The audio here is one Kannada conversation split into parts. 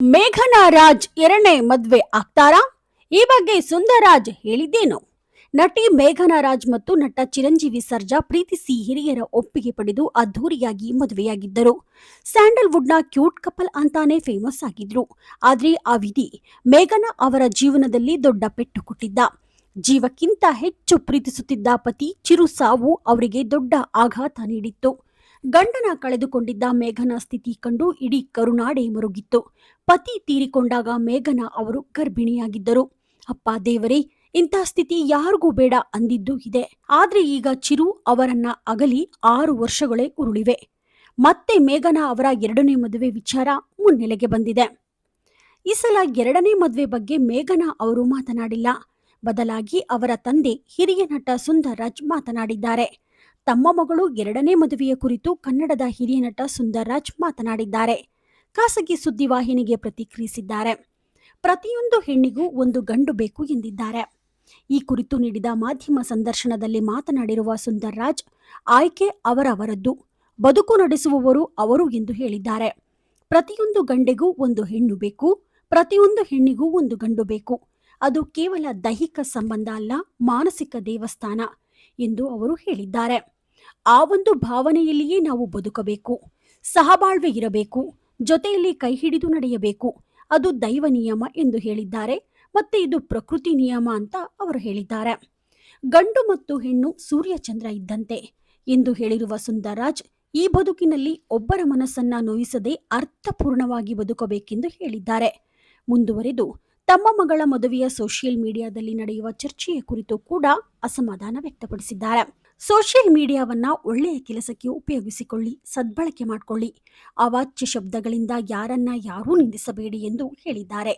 ಮೇಘನಾ ರಾಜ್ ಎರಡನೇ ಮದ್ವೆ ಆಗ್ತಾರಾ? ಈ ಬಗ್ಗೆ ಸುಂದರಾಜ್ ಹೇಳಿದ್ದೇನು? ನಟಿ ಮೇಘನಾ ರಾಜ್ ಮತ್ತು ನಟ ಚಿರಂಜೀವಿ ಸರ್ಜಾ ಪ್ರೀತಿಸಿ ಹಿರಿಯರ ಒಪ್ಪಿಗೆ ಪಡೆದು ಅದ್ಧೂರಿಯಾಗಿ ಮದುವೆಯಾಗಿದ್ದರು. ಸ್ಯಾಂಡಲ್ವುಡ್ನ ಕ್ಯೂಟ್ ಕಪಲ್ ಅಂತಾನೆ ಫೇಮಸ್ ಆಗಿದ್ರು. ಆದ್ರೆ ಆ ವಿಧಿ ಮೇಘನಾ ಅವರ ಜೀವನದಲ್ಲಿ ದೊಡ್ಡ ಪೆಟ್ಟು ಕೊಟ್ಟಿದ್ದ. ಜೀವಕ್ಕಿಂತ ಹೆಚ್ಚು ಪ್ರೀತಿಸುತ್ತಿದ್ದ ಪತಿ ಚಿರು ಸಾವು ಅವರಿಗೆ ದೊಡ್ಡ ಆಘಾತ ನೀಡಿತ್ತು. ಗಂಡನ ಕಳೆದುಕೊಂಡಿದ್ದ ಮೇಘನ ಸ್ಥಿತಿ ಕಂಡು ಇಡೀ ಕರುನಾಡೆ ಮರುಗಿತ್ತು. ಪತಿ ತೀರಿಕೊಂಡಾಗ ಮೇಘನ ಅವರು ಗರ್ಭಿಣಿಯಾಗಿದ್ದರು. ಅಪ್ಪ ದೇವರೇ, ಇಂಥ ಸ್ಥಿತಿ ಯಾರಿಗೂ ಬೇಡ ಅಂದಿದ್ದು ಇದೆ. ಆದ್ರೆ ಈಗ ಚಿರು ಅವರನ್ನ ಅಗಲಿ ಆರು ವರ್ಷಗಳೇ ಉರುಳಿವೆ. ಮತ್ತೆ ಮೇಘನ ಅವರ ಎರಡನೇ ಮದುವೆ ವಿಚಾರ ಮುನ್ನೆಲೆಗೆ ಬಂದಿದೆ. ಈ ಸಲ ಎರಡನೇ ಮದುವೆ ಬಗ್ಗೆ ಮೇಘನ ಅವರು ಮಾತನಾಡಿಲ್ಲ. ಬದಲಾಗಿ ಅವರ ತಂದೆ, ಹಿರಿಯ ನಟ ಸುಂದರ್ರಾಜ್ ಮಾತನಾಡಿದ್ದಾರೆ. ತಮ್ಮ ಮಗಳು ಎರಡನೇ ಮದುವೆಯ ಕುರಿತು ಕನ್ನಡದ ಹಿರಿಯ ನಟ ಸುಂದರ್ರಾಜ್ ಮಾತನಾಡಿದ್ದಾರೆ. ಖಾಸಗಿ ಸುದ್ದಿವಾಹಿನಿಗೆ ಪ್ರತಿಕ್ರಿಯಿಸಿದ್ದಾರೆ. ಪ್ರತಿಯೊಂದು ಹೆಣ್ಣಿಗೂ ಒಂದು ಗಂಡು ಬೇಕು ಎಂದಿದ್ದಾರೆ. ಈ ಕುರಿತು ನೀಡಿದ ಮಾಧ್ಯಮ ಸಂದರ್ಶನದಲ್ಲಿ ಮಾತನಾಡಿರುವ ಸುಂದರ್ರಾಜ್, ಆಯ್ಕೆ ಅವರವರದ್ದು, ಬದುಕು ನಡೆಸುವವರು ಅವರು ಎಂದು ಹೇಳಿದ್ದಾರೆ. ಪ್ರತಿಯೊಂದು ಗಂಡೆಗೂ ಒಂದು ಹೆಣ್ಣು ಬೇಕು, ಪ್ರತಿಯೊಂದು ಹೆಣ್ಣಿಗೂ ಒಂದು ಗಂಡು ಬೇಕು. ಅದು ಕೇವಲ ದೈಹಿಕ ಸಂಬಂಧ ಅಲ್ಲ, ಮಾನಸಿಕ ದೇವಸ್ಥಾನ ಎಂದು ಅವರು ಹೇಳಿದ್ದಾರೆ. ಆ ಒಂದು ಭಾವನೆಯಲ್ಲಿಯೇ ನಾವು ಬದುಕಬೇಕು. ಸಹಬಾಳ್ವೆ ಇರಬೇಕು. ಜೊತೆಯಲ್ಲಿ ಕೈ ಹಿಡಿದು ನಡೆಯಬೇಕು. ಅದು ದೈವ ನಿಯಮ ಎಂದು ಹೇಳಿದ್ದಾರೆ. ಮತ್ತೆ ಇದು ಪ್ರಕೃತಿ ನಿಯಮ ಅಂತ ಅವರು ಹೇಳಿದ್ದಾರೆ. ಗಂಡು ಮತ್ತು ಹೆಣ್ಣು ಸೂರ್ಯಚಂದ್ರ ಇದ್ದಂತೆ ಎಂದು ಹೇಳಿರುವ ಸುಂದರಾಜ್ ಈ ಬದುಕಿನಲ್ಲಿ ಒಬ್ಬರ ಮನಸ್ಸನ್ನ ನೋಯಿಸದೆ ಅರ್ಥಪೂರ್ಣವಾಗಿ ಬದುಕಬೇಕೆಂದು ಹೇಳಿದ್ದಾರೆ. ಮುಂದುವರೆದು, ತಮ್ಮ ಮಗಳ ಮದುವೆಯ ಸೋಷಿಯಲ್ ಮೀಡಿಯಾದಲ್ಲಿ ನಡೆಯುವ ಚರ್ಚೆಯ ಕುರಿತು ಕೂಡ ಅಸಮಾಧಾನ ವ್ಯಕ್ತಪಡಿಸಿದ್ದಾರೆ. ಸೋಷಿಯಲ್ ಮೀಡಿಯಾವನ್ನ ಒಳ್ಳೆಯ ಕೆಲಸಕ್ಕೆ ಉಪಯೋಗಿಸಿಕೊಳ್ಳಿ, ಸದ್ಬಳಕೆ ಮಾಡಿಕೊಳ್ಳಿ. ಅವಾಚ್ಯ ಶಬ್ದಗಳಿಂದ ಯಾರನ್ನ ಯಾರೂ ನಿಂದಿಸಬೇಡಿ ಎಂದು ಹೇಳಿದ್ದಾರೆ.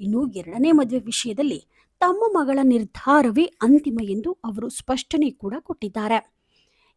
ಇನ್ನು ಎರಡನೇ ಮದುವೆ ವಿಷಯದಲ್ಲಿ ತಮ್ಮ ಮಗಳ ನಿರ್ಧಾರವೇ ಅಂತಿಮ ಎಂದು ಅವರು ಸ್ಪಷ್ಟನೆ ಕೂಡ ಕೊಟ್ಟಿದ್ದಾರೆ.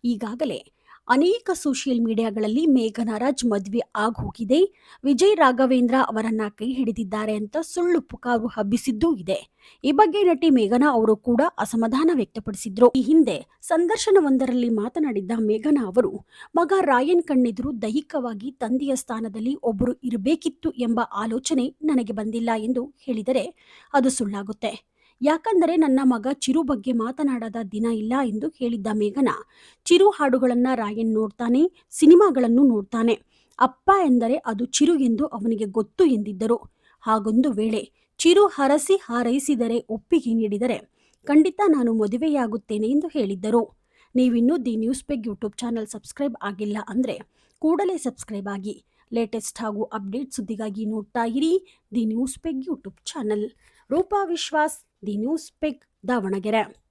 ಈಗಾಗಲೇ ಅನೇಕ ಸೋಷಿಯಲ್ ಮೀಡಿಯಾಗಳಲ್ಲಿ ಮೇಘನಾರಾಜ್ ಮದುವೆ ಆಗೋಗಿದೆ. ವಿಜಯ್ ರಾಘವೇಂದ್ರ ಅವರನ್ನ ಕೈ ಹಿಡಿದಿದ್ದಾರೆ ಅಂತ ಸುಳ್ಳು ಪುಕಾರು ಹಬ್ಬಿಸಿದ್ದೂ ಇದೆ. ಈ ಬಗ್ಗೆ ನಟಿ ಮೇಘನಾ ಅವರು ಕೂಡ ಅಸಮಾಧಾನ ವ್ಯಕ್ತಪಡಿಸಿದ್ರು. ಈ ಹಿಂದೆ ಸಂದರ್ಶನವೊಂದರಲ್ಲಿ ಮಾತನಾಡಿದ್ದ ಮೇಘನಾ ಅವರು, ಮಗ ರಾಯನ್ ಕಣ್ಣೆದುರು ದೈಹಿಕವಾಗಿ ತಂದೆಯ ಸ್ಥಾನದಲ್ಲಿ ಒಬ್ಬರು ಇರಬೇಕಿತ್ತು ಎಂಬ ಆಲೋಚನೆ ನನಗೆ ಬಂದಿಲ್ಲ ಎಂದು ಹೇಳಿದರೆ ಅದು ಸುಳ್ಳಾಗುತ್ತೆ. ಯಾಕಂದರೆ ನನ್ನ ಮಗ ಚಿರು ಬಗ್ಗೆ ಮಾತನಾಡದ ದಿನ ಇಲ್ಲ ಎಂದು ಹೇಳಿದ್ದ ಮೇಘನ. ಚಿರು ಹಾಡುಗಳನ್ನು ರಾಯನ್ ನೋಡ್ತಾನೆ, ಸಿನಿಮಾಗಳನ್ನು ನೋಡ್ತಾನೆ. ಅಪ್ಪ ಎಂದರೆ ಅದು ಚಿರು ಎಂದು ಅವನಿಗೆ ಗೊತ್ತು ಎಂದಿದ್ದರು. ಹಾಗೊಂದು ವೇಳೆ ಚಿರು ಹರಸಿ ಹಾರೈಸಿದರೆ ಒಪ್ಪಿಗೆ ನೀಡಿದರೆ ಖಂಡಿತ ನಾನು ಮದುವೆಯಾಗುತ್ತೇನೆ ಎಂದು ಹೇಳಿದ್ದರು. ನೀವಿನ್ನೂ the news peg YouTube channel subscribe ಆಗಿಲ್ಲ ಅಂದರೆ ಕೂಡಲೇ ಸಬ್ಸ್ಕ್ರೈಬ್ ಆಗಿ, ಲೇಟೆಸ್ಟ್ ಹಾಗೂ ಅಪ್ಡೇಟ್ ಸುದ್ದಿಗಾಗಿ ನೋಡ್ತಾ ಇರಿ the news peg YouTube channel. Roopa Vishwas the news peg Davanagere